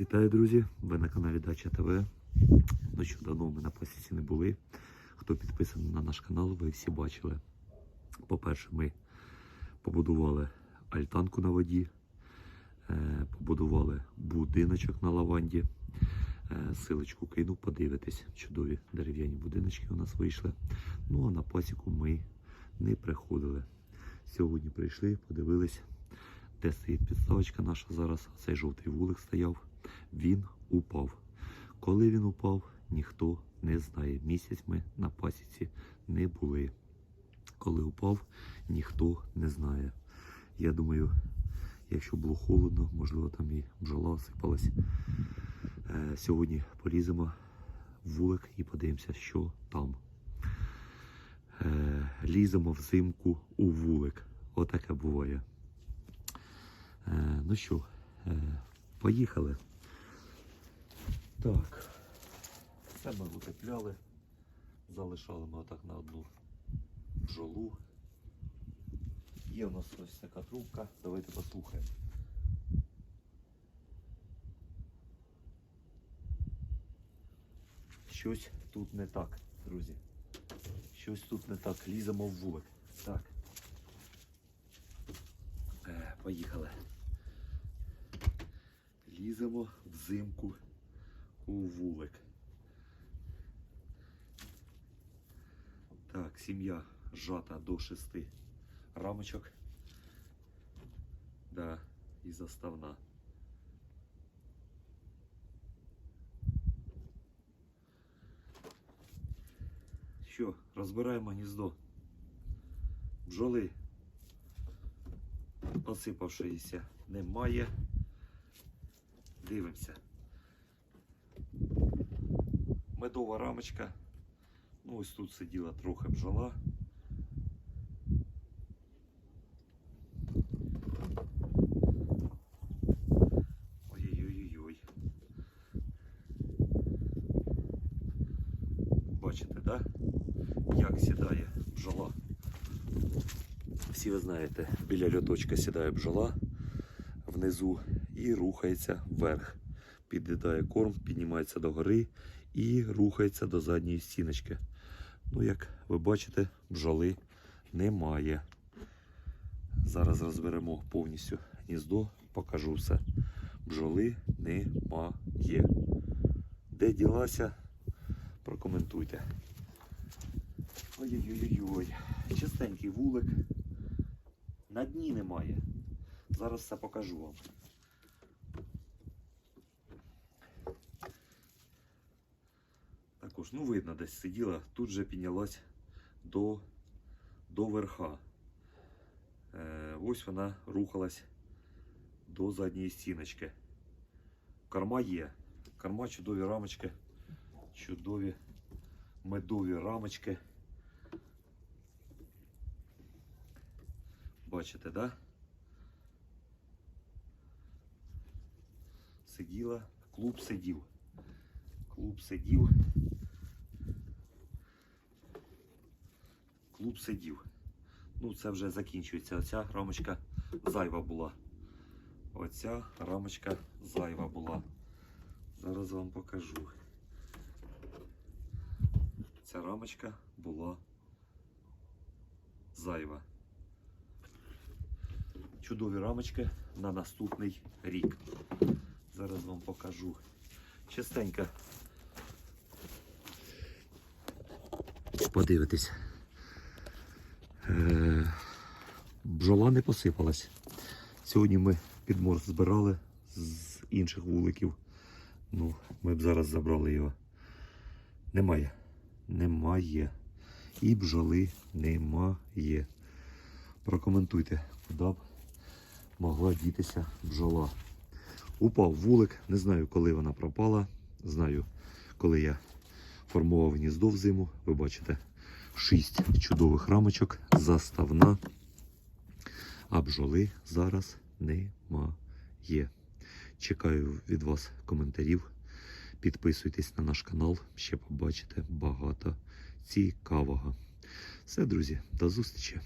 Вітаю, друзі! Ви на каналі Дача ТВ. Ну що давно ми на пасіці не були. Хто підписаний на наш канал, ви всі бачили. По-перше, ми побудували альтанку на воді, е, побудували будиночок на лаванді. Е, Силочку кину, подивитись. Чудові дерев'яні будиночки у нас вийшли. Ну а на пасіку ми не приходили. Сьогодні прийшли, подивились, де стоїть підставочка наша зараз. Цей жовтий вулик стояв. Він упав. Коли він упав, ніхто не знає. Місяць ми на пасіці не були. Коли упав, ніхто не знає. Я думаю, якщо було холодно, можливо, там і бджола осипалась. Е, Сьогодні поліземо в вулик і подивимося, що там. Е, Ліземо взимку у вулик. Отаке буває. Ну що, е, поїхали. Так. Це ми утепляли. Залишали ми отак на одну бджолу. Є у нас ось така трубка. Давайте послухаємо. Щось тут не так, друзі. Щось тут не так. Ліземо в вулик. Так. Е, поїхали. Ліземо взимку у вулик. Так, сім'я зжата до шести рамочок. Да, і заставна. Що, розбираємо гніздо. Бджоли посипавшися немає. Дивимося. Медова рамочка. Ну, ось тут сиділа трохи бджола. Ой-ой-ой-ой. Бачите, да? Як сідає бджола. Всі ви знаєте, біля льоточка сідає бджола внизу і рухається вверх. Під'їдає корм, піднімається до гори і рухається до задньої стіночки. Ну, як ви бачите, бджоли немає. Зараз розберемо повністю гніздо, покажу все. Бджоли немає. Де ділася? Прокоментуйте. Ой-ой-ой-ой. Чистенький вулик. На дні немає. Зараз все покажу вам. Також, ну видно, десь сиділа, тут же піднялась до, до верха. Е, ось вона рухалась до задньої стіночки. Корма є. Корма чудові рамочки. Чудові медові рамочки. Бачите, да? Сиділа, клуб сидів. Клуб сидів. Клуб сидів. Ну, це вже закінчується. Оця рамочка зайва була. Оця рамочка зайва була. Зараз вам покажу. Ця рамочка була зайва. Чудові рамочки на наступний рік. Зараз вам покажу. Частенько. Подивитись. Е, бджола не посипалась. Сьогодні ми підморз збирали з інших вуликів. Ну, ми б зараз забрали його. Немає. Немає. І бджоли немає. Прокоментуйте, куди б могла дітися бджола. Упав вулик, не знаю, коли вона пропала. Знаю, коли я формував гніздо взиму. Ви бачите, шість чудових рамочок, заставна. А бджоли зараз немає. Чекаю від вас коментарів. Підписуйтесь на наш канал, ще побачите багато цікавого. Все, друзі, до зустрічі!